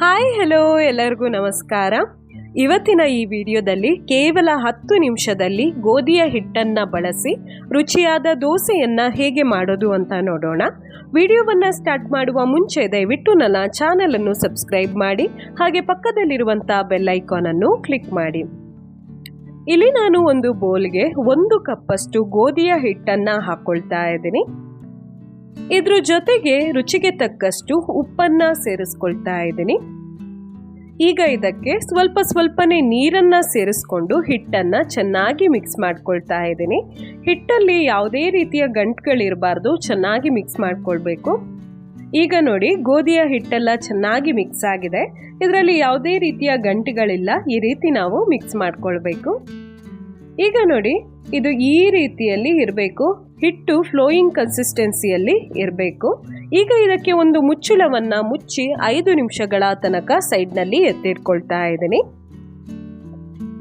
Hi hello ಎಲ್ಲರಿಗೂ ನಮಸ್ಕಾರ. ಇವತ್ತಿನ ಈ ವಿಡಿಯೋದಲ್ಲಿ ಕೇವಲ ಹತ್ತು ನಿಮಿಷದಲ್ಲಿ ಗೋಧಿಯ ಹಿಟ್ಟನ್ನು ಬಳಸಿ ರುಚಿಯಾದ ದೋಸೆಯನ್ನು ಹೇಗೆ ಮಾಡೋದು ಅಂತ ನೋಡೋಣ. ವಿಡಿಯೋವನ್ನು ಸ್ಟಾರ್ಟ್ ಮಾಡುವ ಮುಂಚೆ ದಯವಿಟ್ಟು ನನ್ನ ಚಾನಲನ್ನು ಸಬ್ಸ್ಕ್ರೈಬ್ ಮಾಡಿ, ಹಾಗೆ ಪಕ್ಕದಲ್ಲಿರುವಂಥ ಬೆಲ್ ಐಕಾನನ್ನು ಕ್ಲಿಕ್ ಮಾಡಿ. ಇಲ್ಲಿ ನಾನು ಒಂದು ಬೌಲ್ಗೆ ಒಂದು ಕಪ್ಪಷ್ಟು ಗೋಧಿಯ ಹಿಟ್ಟನ್ನು ಹಾಕ್ಕೊಳ್ತಾ ಇದ್ದೀನಿ. ಇದ್ರ ಜೊತೆಗೆ ರುಚಿಗೆ ತಕ್ಕಷ್ಟು ಉಪ್ಪನ್ನ ಸೇರಿಸ್ಕೊಳ್ತಾ ಇದ್ದೀನಿ. ಈಗ ಇದಕ್ಕೆ ಸ್ವಲ್ಪ ಸ್ವಲ್ಪನೇ ನೀರನ್ನ ಸೇರಿಸ್ಕೊಂಡು ಹಿಟ್ಟನ್ನ ಚೆನ್ನಾಗಿ ಮಿಕ್ಸ್ ಮಾಡ್ಕೊಳ್ತಾ ಇದ್ದೀನಿ. ಹಿಟ್ಟಲ್ಲಿ ಯಾವುದೇ ರೀತಿಯ ಗಂಟುಗಳಿರಬಾರ್ದು, ಚೆನ್ನಾಗಿ ಮಿಕ್ಸ್ ಮಾಡ್ಕೊಳ್ಬೇಕು. ಈಗ ನೋಡಿ, ಗೋಧಿಯ ಹಿಟ್ಟೆಲ್ಲ ಚೆನ್ನಾಗಿ ಮಿಕ್ಸ್ ಆಗಿದೆ. ಇದರಲ್ಲಿ ಯಾವುದೇ ರೀತಿಯ ಗಂಟುಗಳಿಲ್ಲ, ಈ ರೀತಿ ನಾವು ಮಿಕ್ಸ್ ಮಾಡ್ಕೊಳ್ಬೇಕು. ಈಗ ನೋಡಿ, ಇದು ಈ ರೀತಿಯಲ್ಲಿ ಇರಬೇಕು, ಹಿಟ್ಟು ಫ್ಲೋಯಿಂಗ್ ಕನ್ಸಿಸ್ಟೆನ್ಸಿಯಲ್ಲಿ ಇರಬೇಕು. ಈಗ ಇದಕ್ಕೆ ಒಂದು ಮುಚ್ಚುಲವನ್ನ ಮುಚ್ಚಿ ಐದು ನಿಮಿಷಗಳ ತನಕ ಸೈಡ್ನಲ್ಲಿ ಎತ್ತಿಟ್ಕೊಳ್ತಾ ಇದ್ದೀನಿ.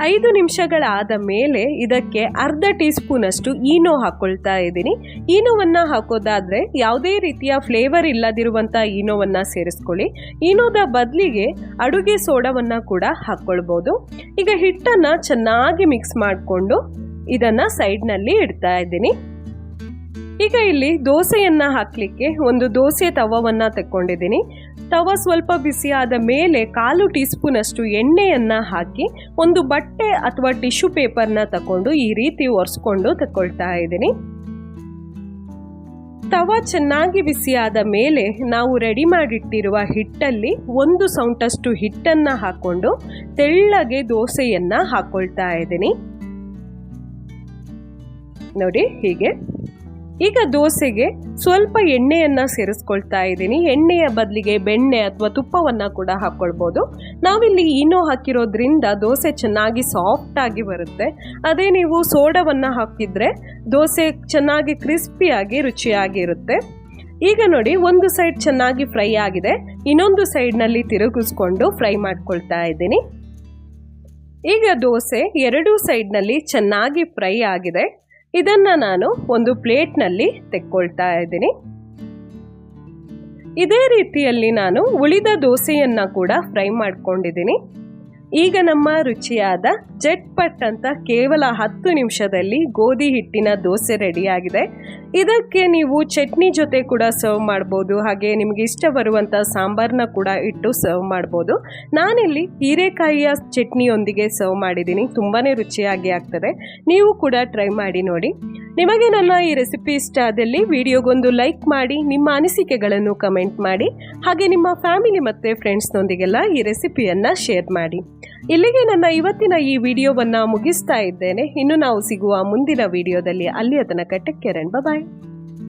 ಐದು ನಿಮಿಷಗಳಾದ ಮೇಲೆ ಇದಕ್ಕೆ ಅರ್ಧ ಟೀ ಸ್ಪೂನಷ್ಟು ಈನೋ ಹಾಕ್ಕೊಳ್ತಾ ಇದ್ದೀನಿ. ಈನೋವನ್ನು ಹಾಕೋದಾದರೆ ಯಾವುದೇ ರೀತಿಯ ಫ್ಲೇವರ್ ಇಲ್ಲದಿರುವಂಥ ಈನೋವನ್ನು ಸೇರಿಸ್ಕೊಳ್ಳಿ. ಈನೋದ ಬದಲಿಗೆ ಅಡುಗೆ ಸೋಡವನ್ನು ಕೂಡ ಹಾಕ್ಕೊಳ್ಬೋದು ಈಗ ಹಿಟ್ಟನ್ನು ಚೆನ್ನಾಗಿ ಮಿಕ್ಸ್ ಮಾಡಿಕೊಂಡು ಇದನ್ನು ಸೈಡ್ನಲ್ಲಿ ಇಡ್ತಾ ಇದ್ದೀನಿ. ಈಗ ಇಲ್ಲಿ ದೋಸೆಯನ್ನ ಹಾಕಲಿಕ್ಕೆ ಒಂದು ದೋಸೆ ತವವನ್ನ ತಕ್ಕೊಂಡಿದ್ದೀನಿ. ತವ ಸ್ವಲ್ಪ ಬಿಸಿಯಾದ ಮೇಲೆ ಕಾಲು ಟೀ ಸ್ಪೂನ್ ಅಷ್ಟು ಎಣ್ಣೆಯನ್ನ ಹಾಕಿ ಒಂದು ಬಟ್ಟೆ ಅಥವಾ ಟಿಶ್ಯೂ ಪೇಪರ್ನ ತಕೊಂಡು ಈ ರೀತಿ ಒರೆಸ್ಕೊಂಡು ತಕೊಳ್ತಾ ಇದ್ದೀನಿ. ತವ ಚೆನ್ನಾಗಿ ಬಿಸಿಯಾದ ಮೇಲೆ ನಾವು ರೆಡಿ ಮಾಡಿಟ್ಟಿರುವ ಹಿಟ್ಟಲ್ಲಿ ಒಂದು ಸೌಂಟಷ್ಟು ಹಿಟ್ಟನ್ನ ಹಾಕೊಂಡು ತೆಳ್ಳಗೆ ದೋಸೆಯನ್ನು ಹಾಕ್ಕೊಳ್ತಾ ಇದ್ದೀನಿ. ನೋಡಿ ಹೀಗೆ. ಈಗ ದೋಸೆಗೆ ಸ್ವಲ್ಪ ಎಣ್ಣೆಯನ್ನು ಸೇರಿಸ್ಕೊಳ್ತಾ ಇದ್ದೀನಿ. ಎಣ್ಣೆಯ ಬದಲಿಗೆ ಬೆಣ್ಣೆ ಅಥವಾ ತುಪ್ಪವನ್ನು ಕೂಡ ಹಾಕ್ಕೊಳ್ಬೋದು. ನಾವಿಲ್ಲಿ ಈನೋ ಹಾಕಿರೋದ್ರಿಂದ ದೋಸೆ ಚೆನ್ನಾಗಿ ಸಾಫ್ಟ್ ಆಗಿ ಬರುತ್ತೆ. ಅದೇ ನೀವು ಸೋಡವನ್ನು ಹಾಕಿದರೆ ದೋಸೆ ಚೆನ್ನಾಗಿ ಕ್ರಿಸ್ಪಿಯಾಗಿ ರುಚಿಯಾಗಿರುತ್ತೆ ಈಗ ನೋಡಿ, ಒಂದು ಸೈಡ್ ಚೆನ್ನಾಗಿ ಫ್ರೈ ಆಗಿದೆ. ಇನ್ನೊಂದು ಸೈಡ್ನಲ್ಲಿ ತಿರುಗಿಸ್ಕೊಂಡು ಫ್ರೈ ಮಾಡ್ಕೊಳ್ತಾ ಇದ್ದೀನಿ. ಈಗ ದೋಸೆ ಎರಡೂ ಸೈಡ್ನಲ್ಲಿ ಚೆನ್ನಾಗಿ ಫ್ರೈ ಆಗಿದೆ. ಇದನ್ನ ನಾನು ಒಂದು ಪ್ಲೇಟ್ನಲ್ಲಿ ತೆಕ್ಕೊಳ್ತಾ ಇದ್ದೀನಿ. ಇದೇ ರೀತಿಯಲ್ಲಿ ನಾನು ಉಳಿದ ದೋಸೆಯನ್ನು ಕೂಡ ಫ್ರೈ ಮಾಡ್ಕೊಂಡಿದ್ದೀನಿ. ಈಗ ನಮ್ಮ ರುಚಿಯಾದ ಜಟ್ಪಟ್ ಅಂತ ಕೇವಲ ಹತ್ತು ನಿಮಿಷದಲ್ಲಿ ಗೋಧಿ ಹಿಟ್ಟಿನ ದೋಸೆ ರೆಡಿಯಾಗಿದೆ. ಇದಕ್ಕೆ ನೀವು ಚಟ್ನಿ ಜೊತೆ ಕೂಡ ಸರ್ವ್ ಮಾಡ್ಬೋದು. ಹಾಗೆ ನಿಮಗೆ ಇಷ್ಟ ಬರುವಂಥ ಸಾಂಬಾರನ್ನ ಕೂಡ ಇಟ್ಟು ಸರ್ವ್ ಮಾಡ್ಬೋದು. ನಾನಿಲ್ಲಿ ಹೀರೆಕಾಯಿಯ ಚಟ್ನಿಯೊಂದಿಗೆ ಸರ್ವ್ ಮಾಡಿದ್ದೀನಿ. ತುಂಬಾ ರುಚಿಯಾಗಿ ಆಗ್ತದೆ. ನೀವು ಕೂಡ ಟ್ರೈ ಮಾಡಿ ನೋಡಿ. ನಿಮಗೆ ನನ್ನ ಈ ರೆಸಿಪಿ ಇಷ್ಟ ಆದಲ್ಲಿ ವಿಡಿಯೋಗೊಂದು ಲೈಕ್ ಮಾಡಿ, ನಿಮ್ಮ ಅನಿಸಿಕೆಗಳನ್ನು ಕಮೆಂಟ್ ಮಾಡಿ, ಹಾಗೆ ನಿಮ್ಮ ಫ್ಯಾಮಿಲಿ ಮತ್ತು ಫ್ರೆಂಡ್ಸ್ನೊಂದಿಗೆಲ್ಲ ಈ ರೆಸಿಪಿಯನ್ನು ಶೇರ್ ಮಾಡಿ. ಇಲ್ಲಿಗೆ ನನ್ನ ಇವತ್ತಿನ ಈ ವಿಡಿಯೋವನ್ನು ಮುಗಿಸ್ತಾ ಇದ್ದೇನೆ. ಇನ್ನು ನಾವು ಸಿಗುವ ಮುಂದಿನ ವಿಡಿಯೋದಲ್ಲಿ ಅಲ್ಲಿಯ ತನಕ ಟೆಕ್ ಕೇರ್ ಬಾಯ್